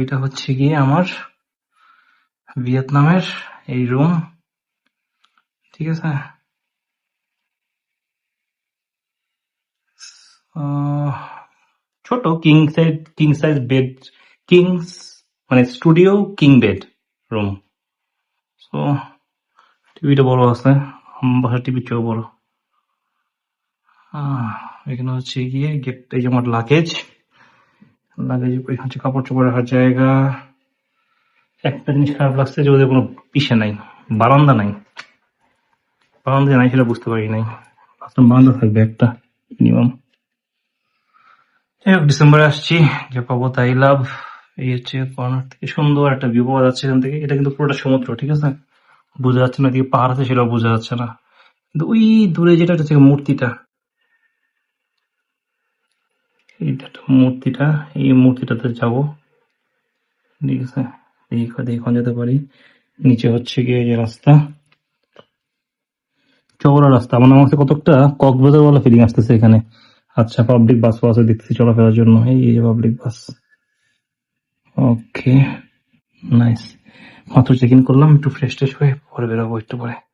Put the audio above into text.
এটা হচ্ছে গিয়ে আমার ভিয়েতনামের এই রুম। ঠিক আছে? ছোট king size king size bed kings মানে studio king bed room so টিভিটা বড় আছে বাসার টিভির চেয়েও বড়। এখানে হচ্ছে গিয়ে গেট এই যে আমার লাগেজ লাগেজ হচ্ছে কাপড় চোপড় রাখার জায়গা। একটা জিনিস খারাপ লাগছে যে ওদের কোনো পিসে নাই বারান্দা নাই। বারান্দা নাই সেটা বুঝতে পারি নাই। বারান্দা থাকবে একটা মিনিমাম যাই হোক ডিসেম্বরে আসছি যে পাবো তাই লাভ। এই হচ্ছে কর্নার থেকে সুন্দর একটা ভিউ পাওয়া যাচ্ছে এখান থেকে। এটা কিন্তু পুরোটা সমুদ্র ঠিক আছে? বোঝা যাচ্ছে না এদিকে পাহাড় আছে সেটাও বোঝা যাচ্ছে না। কিন্তু ওই দূরে যেটা হচ্ছে মূর্তিটা এইটা মূর্তিটা, এই মূর্তিটাতে যাব। ঠিক আছে? দেখি দেখি যেতে পারি। নিচে হচ্ছে গিয়ে যে রাস্তা। চওড়া রাস্তা। আমার আমার কাছে কতটা কক্সবাজার বলা ফিলিং আসতেছে এখানে। আচ্ছা পাবলিক বাস আছে দেখতেছি চলাফেরার জন্য। এই যে পাবলিক বাস ওকে নাইস মাত্র চেক ইন করলাম, একটু ফ্রেশ ট্রেশ হয়ে পরে বেরোবো একটু পরে।